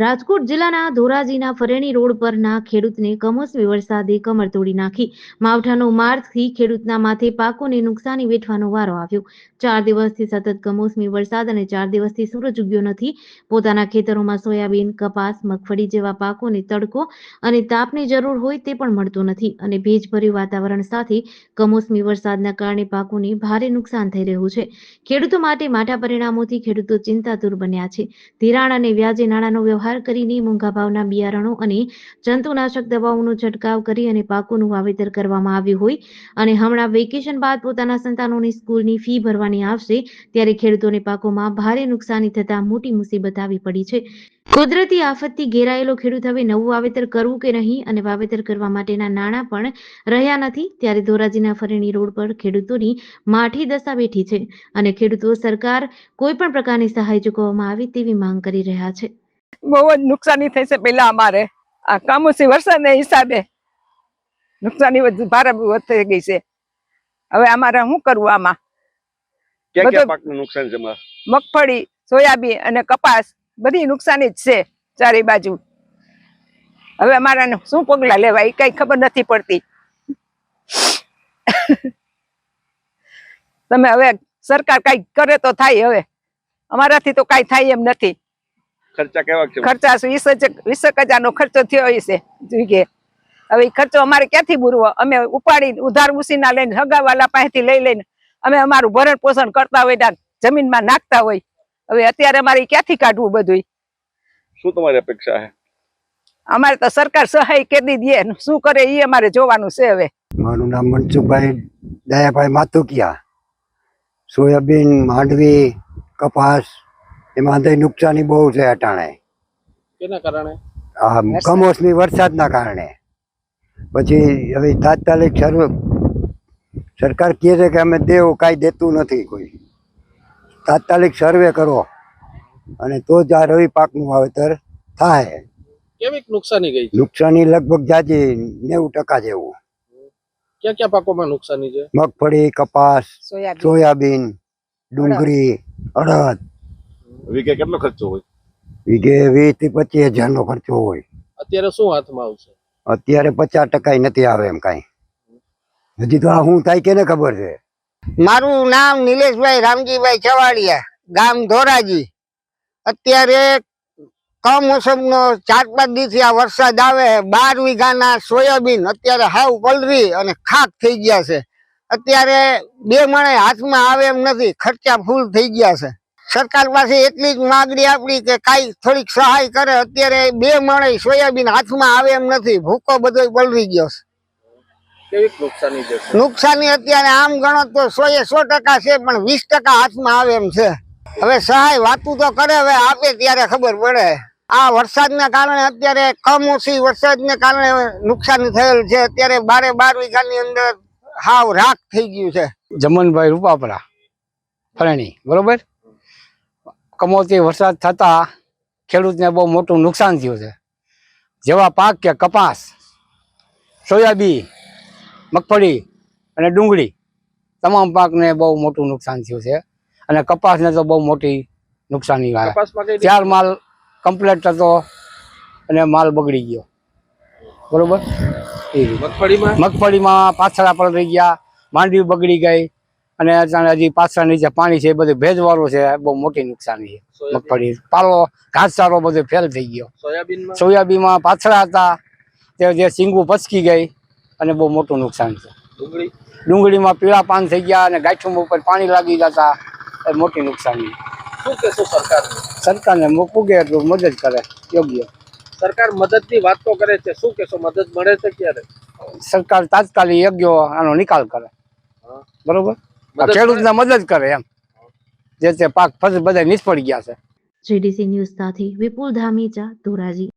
રાજકોટ જિલ્લાના ધોરાજીના ફરેણી રોડ પરના ખેડૂતને કમોસમી વરસાદે કમર તોડી નાખી. માવઠાનો મારથી ખેડૂતના માથે પાકોને નુકસાની વેઠવાનો વારો આવ્યો. ચાર દિવસથી સતત કમોસમી વરસાદ અને ચાર દિવસથી સૂરજ ઉગ્યો નથી. પોતાના ખેતરોમાં સોયાબીન, કપાસ, મગફળી જેવા પાકોને તડકો અને તાપની જરૂર હોય તે પણ મળતો નથી અને ભેજભર્યું વાતાવરણ સાથે કમોસમી વરસાદના કારણે પાકોને ભારે નુકસાન થઈ રહ્યું છે. ખેડૂતો માટે માઠા પરિણામોથી ખેડૂતો ચિંતાતુર બન્યા છે. ધિરાણ અને વ્યાજે નાણાંનો વ્યવહાર કરીને મોંઘા ભાવના બિયારણો અને જંતુનાશક દવાઓનો છંટકાવ કરી અને પાકોનું વાવેતર કરવામાં આવ્યું હોય અને હમણાં વેકેશન બાદ પોતાના સંતાનોની સ્કૂલની ફી ભરવાની આવશે, ત્યારે ખેડૂતોને પાકોમાં ભારે નુકસાની થતા મોટી મુસીબત આવી પડી છે. કુદરતી આફતથી ઘેરાયેલો ખેડૂત હવે નવું વાવેતર કરવું કે નહીં અને વાવેતર કરવા માટેના નાણાં પણ રહ્યા નથી, ત્યારે ધોરાજીના ફરેણી રોડ પર ખેડૂતોની માઠી દશા બેઠી છે અને ખેડૂતો સરકાર કોઈ પણ પ્રકારની સહાય ચૂકવવામાં આવે તેવી માંગ કરી રહ્યા છે. બહુ જ નુકસાની થઈ છે પેલા અમારે. આ કમોસમી વરસાદને હિસાબે નુકસાની વધુ ભારે થઈ ગઈ છે. હવે અમારે શું કરવું આમાં? નુકસાન છે મગફળી સોયાબીન અને કપાસ બધી નુકસાની જ છે ચારે બાજુ. હવે અમારા શું પગલા લેવા એ કઈ ખબર નથી પડતી. તમે હવે સરકાર કઈ કરે તો થાય હવે. અમારાથી તો કઈ થાય એમ નથી. ખર્ચા કેવા છે ખર્ચા વીસ વીસ હજાર નો ખર્ચો થયો હશે જોઈએ. હવે ખર્ચો અમારે ક્યાંથી પૂરવો અમે ઉપાડી ઉધાર ઉસીના લઈને હગાવાલા પાસેથી લઈ લઈને અમે અમારું ભરણ પોષણ કરતા હોય ને જમીનમાં નાખતા હોય. હવે અત્યારે અમારે ક્યાંથી કાઢવું બધું શું તમારી અપેક્ષા છે? અમારે તો સરકાર સહાય કેદી દે શું કરે એ અમારે જોવાનું છે હવે. મારું નામ મનસુખભાઈ દયાભાઈ માતુકિયા. સોયાબીન માંડવી કપાસ એમાં અંદર નુકસાની બહુ છે અટાણે. કેના કારણે? આ કમોસમી વરસાદના કારણે. પછી હવે તાત્કાલિક સર્વ સરકાર કહે છે કે અમે દેવું કાંઈ દેતું નથી કોઈ. તાત્કાલિક સર્વે કરો અને તો જ આ રવિ પાકનું વાવેતર થાય. કેવી નુકસાની ગઈ નુકસાની લગભગ જાજી નેવું ટકા જેવું. ક્યાં ક્યાં પાકોમાં નુકસાની છે? મગફળી કપાસ સોયાબીન ડુંગળી અડદ. વીઘે કેટલો ખર્ચો હોય? વીઘે વીસથી પચીસ હજાર નો ખર્ચો હોય. અત્યારે શું હાથમાં આવશે? અત્યારે પચાસ ટકા નથી આવે એમ કાંઈ. હજી તો આ શું થાય કેને ખબર છે? મારું નામ નિલેશભાઈ રામજીભાઈ ચવાડિયા ગામ ધોરાજી. અત્યારે કમોસમનો ચાર પાંચ દિવસથી આ વરસાદ આવે બાર વીઘાના સોયાબીન અત્યારે હાવ પલરી અને ખાક થઈ ગયા છે. અત્યારે બે મણે હાથમાં આવે એમ નથી ખર્ચા ફૂલ થઈ ગયા છે. સરકાર પાસે એટલી જ માગણી આપણી કે કાંઈ થોડીક સહાય કરે. અત્યારે બે માણસ સોયાબીન હાથમાં આવે એમ નથી. ભૂકો બધો પલરી ગયો છે. નુકસાની અત્યારે આમ ગણો તો સો એ સો ટકા છે પણ વીસ ટકા હાથમાં આવે એમ છે. હવે સહાય વાતું તો કરે હવે આપે ત્યારે ખબર પડે. આ વરસાદના કારણે અત્યારે કમોસમી વરસાદને કારણે નુકસાન થયેલ છે. અત્યારે બારે બાર વીઘાની અંદર હાવ રાખ થઈ ગયું છે. જમનભાઈ રૂપાપરા ફરણી બરોબર? કમોસમી વરસાદ થતા ખેડૂતને બહુ મોટું નુકસાન થયું છે. જેવા પાક કે કપાસ સોયાબીન મગફળી અને ડુંગળી તમામ પાકને બહુ મોટું નુકસાન થયું છે અને કપાસને તો બહુ મોટી નુકસાની આવે ત્યાર ચાર માલ કમ્પ્લેટ હતો અને માલ બગડી ગયો. બરોબર? મગફળીમાં? મગફળીમાં પાછળ પલળી ગયા માંડવી બગડી ગઈ અને હજી પાછળ નીચે પાણી છે એ બધું ભેજવાળું છે બહુ મોટી નુકસાની છે. મગફળી. પાલો ઘાસચારો બધો ફેલ થઈ ગયો. સોયાબીનમાં? પાછળ હતા તે જે સિંગું પચકી ગઈ અને બહુ મોટું નુકસાન છે. ડુંગળીમાં પીળા પાન થઈ ગયા અને ગાંઠું ઉપર પાણી લાગી જતા એ મોટી નુકસાની શું કહેશો સરકાર સરકારને પૂગે એટલું મદદ કરે? યોગ્ય. સરકાર મદદની વાત તો કરે છે. શું કેશો મદદ મળે છે ક્યારે? સરકાર તાત્કાલિક યોગ્ય આનો નિકાલ કરે. બરોબર? ખેડૂતને મદદ કરે એમ. જે તે પાક ફસલ બધા નિષ્ફળ ગયા છે. જીડીસી ન્યૂઝ સાથે વિપુલ ધામીચા ધોરાજી.